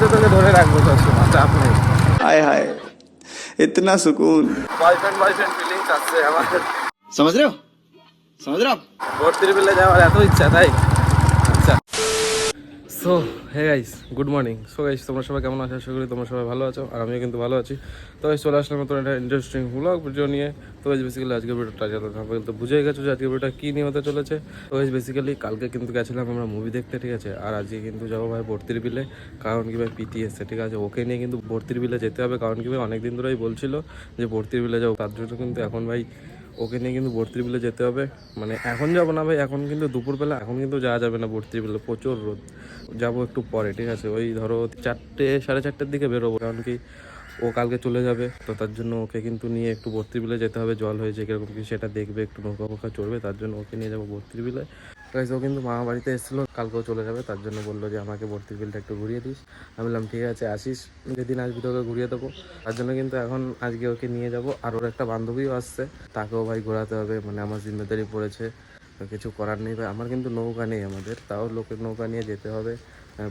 তো তোকে ধরে রাখব সবসময় চাপ নেই। হায় হায় ইতনা সুকুন। বয়ফ্রেন্ড বয়ফ্রেন্ড ফিলিংস আছে আমার। সমঝ রে সমঝ রে ভোট দিলে যাওয়ার এত ইচ্ছা তাই? So hey guys good morning so guys তোমরা সবাই কেমন আছো? আশা করি তোমরা সবাই ভালো আছো আর আমিও কিন্তু ভালো আছি। তো guys, চলে আসলাম নতুন একটা ইন্টারেস্টিং ব্লগ ভিডিও নিয়ে। তো বেসিক্যালি আজকে ভিডিওটা যাতে থাকবে তো বুঝে গেছো যে আজকে ভিডিওটা কী নিয়ে হতে চলেছে। তো বেসিক্যালি কালকে কিন্তু গেছিলাম আমরা মুভি দেখতে ঠিক আছে? আর আজকে কিন্তু যাব ভাই ভর্তির বিলে কারণ কি ভাই পিটি এসছে ঠিক আছে? ওকে নিয়ে কিন্তু ভর্তির বিলে যেতে হবে কারণ কি ভাই অনেকদিন ধরেই বলছিল যে ভর্তির বিলে যাব তার জন্য কিন্তু এখন ভাই ওকে নিয়ে কিন্তু ভর্তির বিলে যেতে হবে। মানে এখন যাব না ভাই, এখন কিন্তু দুপুরবেলা, এখন কিন্তু যাওয়া যাবে না ভর্তির বিলে প্রচুর রোদ। যাব একটু পরে, ঠিক আছে? ওই ধরো চারটে, সাড়ে চারটের দিকে বেরোবো, কারণ কি ও কালকে চলে যাবে, তো তার জন্য ওকে কিন্তু নিয়ে একটু ভর্তির বিলে যেতে হবে, জল হয়েছে কীরকম কি সেটা দেখবে, একটু নৌকা ফোকা চড়বে, তার জন্য ওকে নিয়ে যাব ভর্তির বিলে ও কিন্তু মামা বাড়িতে এসেছিল, কালকেও চলে যাবে, তার জন্য বলল যে আমাকে ভর্তির বিলটা একটু ঘুরিয়ে দিস। আমি বললাম, ঠিক আছে, আসিস, যেদিন আসবি তোকে ঘুরিয়ে দেবো। তার জন্য কিন্তু এখন আজকে ওকে নিয়ে যাব, আর ওর একটা বান্ধবীও আসছে, তাকেও ভাই ঘোরাতে হবে মানে আমার জিম্মেদারি পড়েছে কিছু করার নেই ভাই, আমার কিন্তু নৌকা নেই আমাদের, তাও লোকের নৌকা নিয়ে যেতে হবে।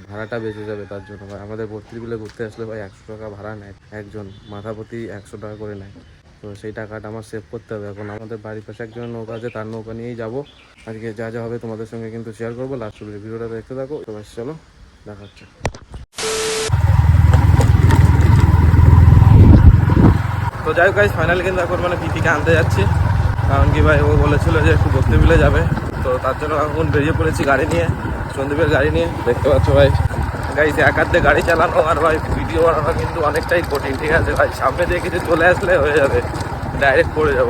ভাড়াটা বেঁচে যাবে তার জন্য ভাই। আমাদের ভর্তির বিলে ঘুরতে আসলে ভাই একশো টাকা ভাড়া নেয় একজন মাথা প্রতি একশো টাকা করে নেয়। তো সেই টাকাটা আমার সেভ করতে হবে। এখন আমাদের বাড়ির পাশে একজন নৌকা আছে, তার নৌকা নিয়েই যাব। আজকে যা যা হবে তোমাদের সঙ্গে কিন্তু শেয়ার করব। লাস্ট ভিডিওটা দেখতে থাকো। তো ব্যাস চলো, দেখা হচ্ছে। তো যাই হোক ফাইনালি কিন্তু এখন মানে পিপিকে আনতে যাচ্ছি। কারণ কি ভাই, ও বলেছিল যে একটু বসতে মিলে যাবে। তো তার জন্য এখন বেরিয়ে পড়েছি গাড়ি নিয়ে। সন্দীপের গাড়ি নিয়ে। দেখতে পাচ্ছ ভাই? গাড়িতে এক হাতে গাড়ি চালানো আর ভাই ভিডিও বানানো কিন্তু অনেকটাই কঠিন, ঠিক আছে ভাই? সামনে দিয়ে কিছু চলে আসলে হয়ে যাবে। ডাইরেক্ট পড়ে যাব।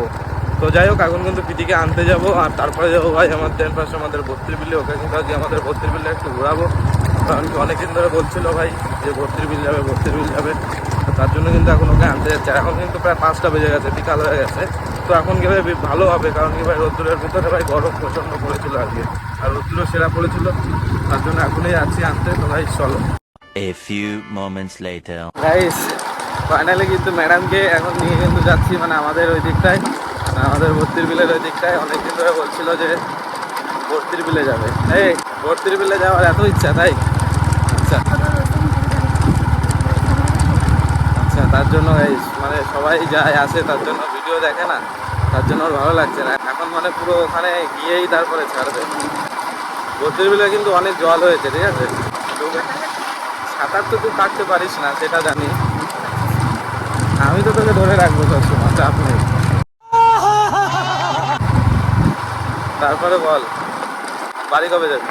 তো যাই হোক, এখন কিন্তু পিটিকে আনতে যাব আর তারপরে যাব ভাই আমার দেন পাশে আমাদের বত্রির বিলে ওকে কিন্তু আজকে আমাদের বত্রির বিলে একটু ঘোরাবো। কারণ কি অনেকদিন ধরে বলছিল ভাই যে ভর্তির বিল যাবে ভর্তির বিল যাবে। তার জন্য কিন্তু এখন ওকে আনতে যাচ্ছে। এখন কিন্তু প্রায় পাঁচটা বেজে গেছে, বিকাল হয়ে গেছে। তো এখন ভাই ভালো হবে? কারণ কি ভাই রোদ্দুরের ভিতরে ভাই গরম প্রচণ্ড পড়েছিল আজকে। আর রোদ্দুরও সেরা পড়েছিল তার জন্য এখনই যাচ্ছি আনতে। তো ভাই চলো। A few moments later. Guys finally কিন্তু ম্যাডামকে এখন নিয়ে কিন্তু যাচ্ছি মানে আমাদের ওই দিকটায় আমাদের ভর্তির বিলের ওই দিকটায়। অনেকদিন ধরে বলছিল যে ভর্তির বিলে যাবে। এই ভর্তির বিলে যাওয়ার এত ইচ্ছা তাই? আচ্ছা। আচ্ছা তার জন্য guys, মানে সবাই যায় আসে তার জন্য ভিডিও দেখে না, তার জন্য ওর ভালো লাগছে না। এখন মানে পুরো ওখানে গিয়েই তারপরে ছাড়বে। ভর্তির বিলে কিন্তু অনেক জল হয়েছে, ঠিক আছে? সাঁতার তো তুই কাটতে পারিস না, সেটা জানি। আমি তো তোকে ধরে রাখব সবসময়, চাপ নেই। তারপরে বল, বাড়ি কবে যাবি?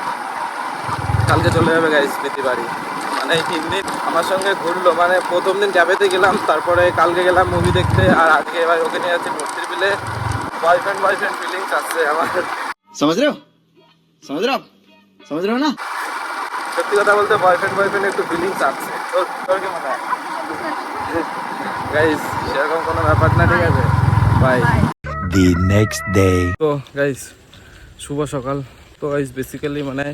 কালকে চলে যাবে গাইস প্রীতি বাড়ি। মানে তিন দিন আমার সঙ্গে ঘুরলো। মানে প্রথম দিন ক্যাফেতে গেলাম তারপরে কালকে গেলাম মুভি দেখতে আর আজকে এবার ওকে নিয়ে যাচ্ছি ভর্তির বিলে বয়ফ্রেন্ড বয়ফ্রেন্ড ফিলিংস আসছে আমার। সমুদ্র সমুদ্র না সত্যি কথা বলতে বয়ফ্রেন্ড বয়ফ্রেন্ড একটু ফিলিংস আসছে তোর তোর কি মনে হয়? গাইস সেরকম কোনো ব্যাপার না ঠিক আছে? বাই দি নেক্সট ডে তো গাইস শুভ সকাল। তো গাইস বেসিক্যালি মানে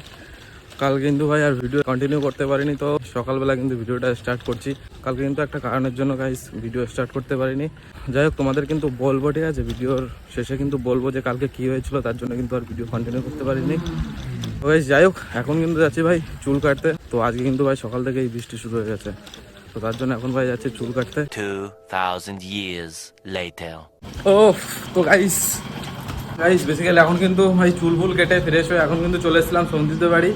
কাল কিন্তু ভাই আর ভিডিও কন্টিনিউ করতে পারিনি তো সকালবেলা কিন্তু ভিডিওটা স্টার্ট করছি। কালকে কিন্তু একটা কারণের জন্য গাইস ভিডিও স্টার্ট করতে পারিনি। যাই হোক তোমাদের কিন্তু বলব ঠিক আছে? ভিডিওর শেষে কিন্তু বলব যে কালকে কী হয়েছিল তার জন্য কিন্তু আর ভিডিও কন্টিনিউ করতে পারিনি। তো গাইস যাই হোক এখন কিন্তু যাচ্ছি ভাই চুল কাটতে। তো আজকে কিন্তু ভাই সকাল থেকেই বৃষ্টি শুরু হয়ে গেছে। তো তার জন্য এখন ভাই যাচ্ছে চুল কাটতে। 2,000 years later. ও তো গাইস গাইস বেসিক্যালি এখন কিন্তু ভাই চুল ফুল কেটে ফ্রেশ হয়ে এখন কিন্তু চলে এসেছিলাম সঞ্জিতের বাড়ি।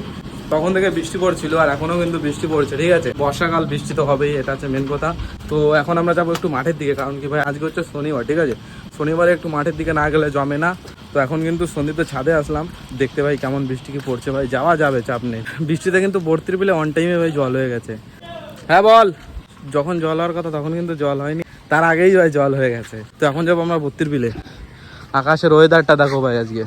তখন থেকে বৃষ্টি পড়ছিল আর এখনও কিন্তু বৃষ্টি পড়ছে, ঠিক আছে? বর্ষাকাল বৃষ্টি তো হবেই, এটা হচ্ছে মেন কথা। তো এখন আমরা যাব একটু মাঠের দিকে, কারণ কি ভাই, আজকে হচ্ছে শনিবার, ঠিক আছে? শনিবারে একটু মাঠের দিকে না গেলে জমে না। তো এখন কিন্তু সন্দীপের ছাদে আসলাম, দেখতে ভাই কেমন বৃষ্টি কি পড়ছে ভাই, যাওয়া যাবে, চাপ নেই। বৃষ্টিতে কিন্তু ভর্তির বিলে অন টাইমে ভাই জল হয়ে গেছে। হ্যাঁ বল। যখন জল হওয়ার কথা, তখন কিন্তু জল হয়নি। তার আগেই ভাই জল হয়ে গেছে। তো এখন যাব আমরা ভর্তির বিলে আকাশের ওয়েদারটা দেখো ভাই আজকে।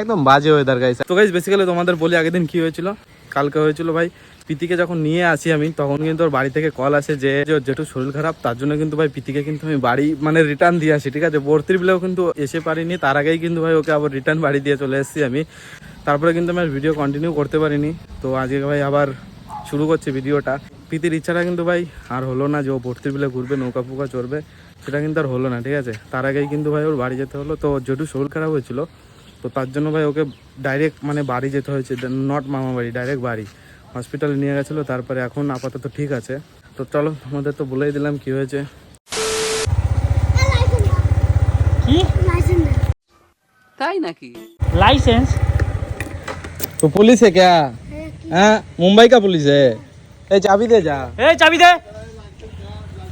একদম বাজে ওয়েদার গাইছে তো গাইজ বেসিক্যালি তোমাদের বলি, আগের দিন কি হয়েছিল? কালকে হয়েছিল ভাই পিতিকে যখন নিয়ে আসি আমি, তখন কিন্তু ওর বাড়ি থেকে কল আসে যে ওর যেটু শরীর খারাপ, তার জন্য কিন্তু ভাই পিতিকে কিন্তু আমি বাড়ি মানে রিটার্ন দিয়ে আসি, ঠিক আছে? ভর্তির বিলেও কিন্তু এসে পারিনি, তার আগেই কিন্তু ভাই ওকে আবার রিটার্ন বাড়ি দিয়ে চলে এসেছি আমি। তারপরে কিন্তু আমি ভিডিও কন্টিনিউ করতে পারিনি। তো আজকে ভাই আবার শুরু করছে ভিডিওটা প্রীতির ইচ্ছাটা কিন্তু ভাই আর হলো না যে ও ভর্তির বিলে ঘুরবে, নৌকা ফুকা চড়বে, সেটা কিন্তু আর হলো না, ঠিক আছে? তার আগেই কিন্তু ভাই ওর বাড়ি যেতে হলো। তো ওর শরীর খারাপ হয়েছিল। তো তার জন্য ভাই ওকে ডাইরেক্ট মানে বাড়ি যেতে হয়েছে নট মামা বাড়ি ডাইরেক্ট বাড়ি হসপিটালে নিয়ে গেছিলো তারপরে এখন আপাতত ঠিক আছে তো চলো আমাদের তো বলেই দিলাম কি হয়েছে কি তাই নাকি লাইসেন্স तो पुलिस है क्या हाँ मुंबई का पुलिस है ए चाबी दे जा এই চাবি দে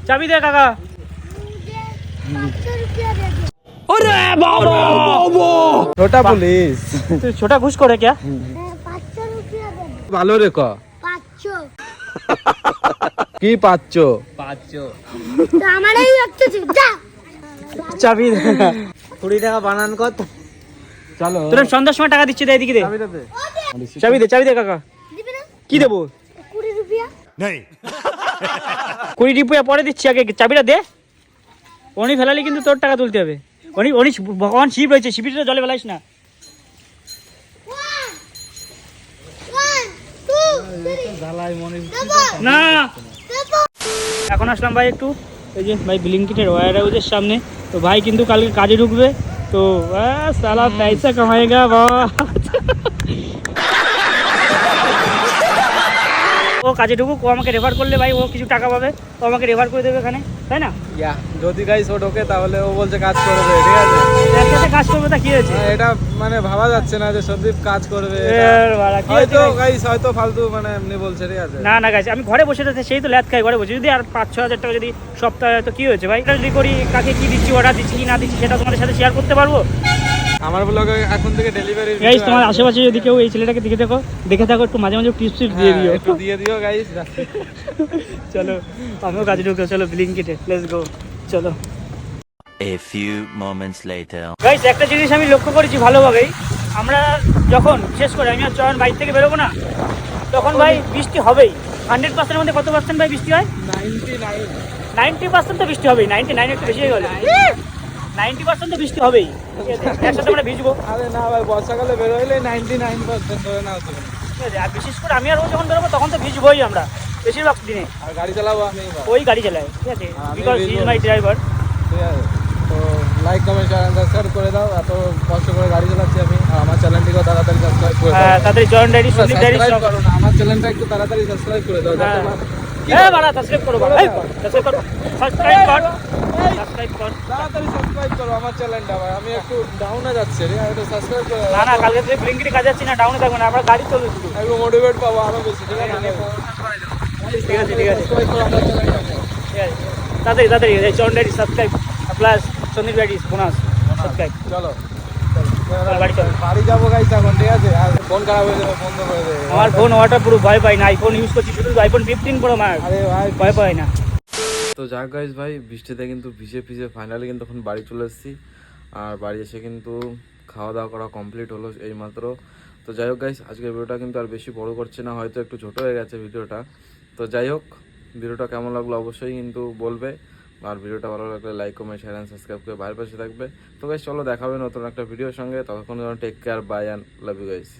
চাবি ওরে বাবা! ছোটা পুলিশ। তুই ছোটা ঘুষ করে কে? ভালো রেখো। কি পাচ্ছ? চাবি কুড়ি টাকা বানান কর চলো। তোর সন্ধ্যার সময় টাকা দিচ্ছি দে এদিকে দে। চাবি দে চাবি দে কাকা। কি দেবো? কুড়ি রুপিয়া পরে দিচ্ছি আগে। চাবিটা দে। অনি ফেলালি কিন্তু তোর টাকা তুলতে হবে। অনি অনি ভগবান শিব রয়েছে শিবিরটা জলে ফেলাইস না। এখন আসলাম ভাই একটু এই যে ভাই ব্লিঙ্কিটের ওয়ার হাউসের সামনে। তো ভাই কিন্তু কালকে কাজে ঢুকবে তো সালা পয়সা কামায়েগা বাবা। ও কাজে ঢুকুক ও আমাকে রেফার করলে ভাই ও কিছু টাকা পাবে ও আমাকে রেফার করে দেবে এখানে তাই না? ইয়া যদি গাইস ও ঢোকে তাহলে ও বলছে কাজ করবে ঠিক আছে? একসাথে কাজ করবে তা কি হয়েছে? হ্যাঁ, এটা মানে ভাবা যাচ্ছে না যে সন্দীপ কাজ করবে এটা। এর বাড়া, কি হয়েছে হয়তো? গাইস হয়তো ফালতু মানে এমনি বলছে ঠিক আছে? না না গাছ আমি ঘরে বসে থাকতে সেই তো ল্যাদ খাই ঘরে বসে। যদি আর পাঁচ ছ হাজার টাকা যদি সপ্তাহে তো কি হয়েছে ভাই? এটা যদি করি কাকে কি দিচ্ছি অর্ডার দিচ্ছি কি না দিচ্ছি সেটা তোমাদের সাথে শেয়ার করতে পারব? আমার ব্লগে এখন থেকে ডেলিভারি গাইস তোমার আশেপাশে যদি কেউ এই ছেলেটাকে দেখে থাকো দেখে থাকো একটু মাঝে মাঝে টিপস টিপস দিয়ে দিও। হ্যাঁ, একটু দিয়ে দিও গাইস চলো আমিও কাজে ঢুকবো চলো ব্লিঙ্কিটে লেটস গো চলো। A few moments later. Guys একটা জিনিস আমি লক্ষ্য করেছি ভালোভাবেই। আমরা যখন বিশেষ করে আমি আর চয়ন বাইক থেকে বেরোবো না তখন ভাই বৃষ্টি হবেই। হান্ড্রেড পার্সেন্টের মধ্যে কত পার্সেন্ট ভাই বৃষ্টি হয়? নাইনটি পার্সেন্ট তো বৃষ্টি হবেই নাইনটি নাইন একটু বেশি হয়ে গেল। নাইনটি পার্সেন্ট তো বৃষ্টি হবেই। একসাথে আমরা ভিজবো। আরে না ভাই বর্ষাকালে বেরোইলে নাইনটি নাইন পার্সেন্ট ধরে তুমি ঠিক আছে আর বিশেষ করে আমি আর ও যখন বেরোবো তখন তো ভিজবোই আমরা বেশিরভাগ দিনে। আর গাড়ি চালাবো আমি ওই গাড়ি চালায় ঠিক আছে? বিকজ। ইজ মাই ড্রাইভার ঠিক আছে তো লাইক কমেন্ট শেয়ার সাবস্ক্রাইব করে দাও এত কষ্ট করে গাড়ি চালাচ্ছি আমি আর আমার চ্যানেলটিকেও তাড়াতাড়ি সাবস্ক্রাইব করে দাও। তাড়াতাড়ি join diary Sandeep diary subscribe করো না আমার চ্যানেলটা একটু তাড়াতাড়ি সাবস্ক্রাইব করে দাও হ্যাঁ। বাড়া সাবস্ক্রাইব করো এই সাবস্ক্রাইব করো সাবস্ক্রাইব কর। সাবস্ক্রাইব কর। তাড়াতাড়ি সাবস্ক্রাইব করো আমার চ্যানেলটা ভাই। আমি একটু ডাউনে যাচ্ছি ঠিক আছে? একটু সাবস্ক্রাইব করে না না কালকে থেকে ব্লিঙ্কিটে কাজ যাচ্ছি না ডাউনে থাকব না আমরা গাড়ি চলবে শুধু একটু মোটিভেট পাবো আরও বেশি ঠিক আছে? ঠিক আছে ঠিক তাড়াতাড়ি তাড়াতাড়ি subscribe plus Sandeep bonus subscribe চলো। বাড়ি চলো। বাড়ি যাব গাইস এখন ঠিক আছে? আর ফোন খারাপ হয়ে যাবে বন্ধ করে দেবে। আমার ফোন ওয়াটার পুরো ভয় পাই না। আইফোন ইউজ করছি শুধু আইফোন ফিফটিন প্রো ম্যাক্স আরে ভাই ভয় পাই না। তো যাক গাইজ ভাই, বৃষ্টিতে কিন্তু ভিজে ভিজে ফাইনালি কিন্তু এখন বাড়ি চলে এসেছি। আর বাড়ি এসে কিন্তু খাওয়া দাওয়া করা কমপ্লিট হলো এইমাত্র। তো যাই হোক গাইজ আজকের ভিডিওটা কিন্তু আর বেশি বড় করছে না, হয়তো একটু ছোট হয়ে গেছে ভিডিওটা তো যাই হোক ভিডিওটা কেমন লাগল অবশ্যই কিন্তু বলবে। আর ভিডিওটা ভালো লাগলে like comment share and subscribe করে বাইরের পাশে থাকবে। তো গাইজ চলো দেখাবে নতুন একটা ভিডিওর সঙ্গে। ততক্ষণ take care bye and love you guys